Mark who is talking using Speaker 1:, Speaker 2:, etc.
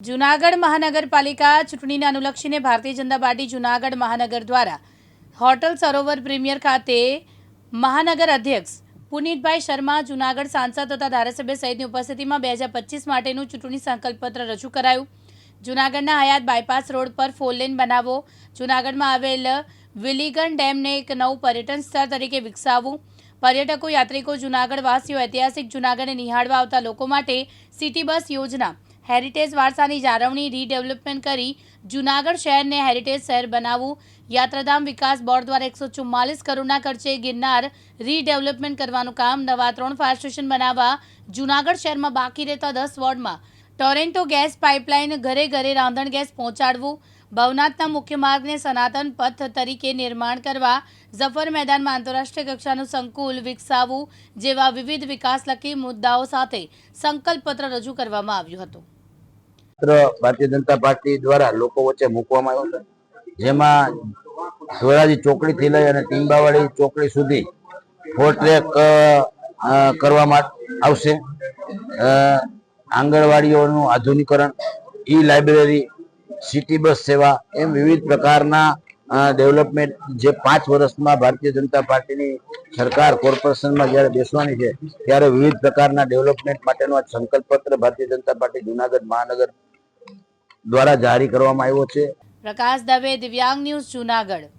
Speaker 1: જૂનાગઢ મહાનગરપાલિકા ચૂંટણીને અનુલક્ષીને ભારતીય જનતા પાર્ટી જૂનાગઢ મહાનગર દ્વારા હોટલ સરોવર પ્રીમિયર ખાતે મહાનગર અધ્યક્ષ પુનીતભાઈ શર્મા, જૂનાગઢ સાંસદ તથા ધારાસભ્ય સહિતની ઉપસ્થિતિમાં બે હજાર પચીસ માટેનું ચૂંટણી સંકલ્પપત્ર રજૂ કરાયું. જૂનાગઢના હયાત બાયપાસ રોડ પર ફોર લેન બનાવવો જૂનાગઢમાં આવેલ વિલીગન ડેમને એક નવું પર્યટન સ્થળ તરીકે વિકસાવવું. પર્યટકો, યાત્રિકો જૂનાગઢ વાસીઓ ઐતિહાસિક જૂનાગઢને નિહાળવા આવતા લોકો માટે સિટી બસ યોજના હેરિટેજ વારસાની જાળવણી, રીડેવલપમેન્ટ કરી જૂનાગઢ શહેરને હેરિટેજ શહેર બનાવવું. યાત્રાધામ વિકાસ બોર્ડ દ્વારા એકસો ચુમ્માલીસ કરોડના ખર્ચે ગિરનાર રીડેવલપમેન્ટ કરવાનું કામ. નવા ત્રણ ફાયર સ્ટેશન બનાવવા જૂનાગઢ શહેરમાં બાકી રહેતા દસ વોર્ડમાં. ટોરેન્ટો ગેસ પાઇપલાઇન ઘરે ઘરે રાંધણ ગેસ પહોંચાડવું. ભવનાથના મુખ્ય માર્ગને સનાતન પથ તરીકે નિર્માણ કરવા. ઝફર મેદાનમાં આંતરરાષ્ટ્રીય કક્ષાનું સંકુલ વિકસાવવું જેવા વિવિધ વિકાસલક્ષી મુદ્દાઓ સાથે સંકલ્પપત્ર રજૂ કરવામાં આવ્યું હતું.
Speaker 2: પત્ર ભારતીય જનતા પાર્ટી દ્વારા લોકો વચ્ચે મૂકવામાં આવ્યો હતો જેમાં ધોરાજી ચોકડીથી લઈ અને ટીંબાવાડી ચોકડી સુધી ફોર ટ્રેક કરવામાં આવશે. આંગણવાડીઓનું આધુનિકરણ ઈ લાઇબ્રેરી સિટી બસ સેવા એમ વિવિધ પ્રકારના ડેવલપમેન્ટ જે પાંચ વર્ષમાં ભારતીય જનતા પાર્ટીની સરકાર કોર્પોરેશનમાં જ્યારે બેસવાની છે, ત્યારે વિવિધ પ્રકારના ડેવલપમેન્ટ માટેનો આ સંકલ્પપત્ર ભારતીય જનતા પાર્ટી જુનાગઢ મહાનગર દ્વારા જારી કરવામાં આવ્યો છે.
Speaker 1: પ્રકાશ દવે દિવ્યાંગ ન્યૂઝ જૂનાગઢ.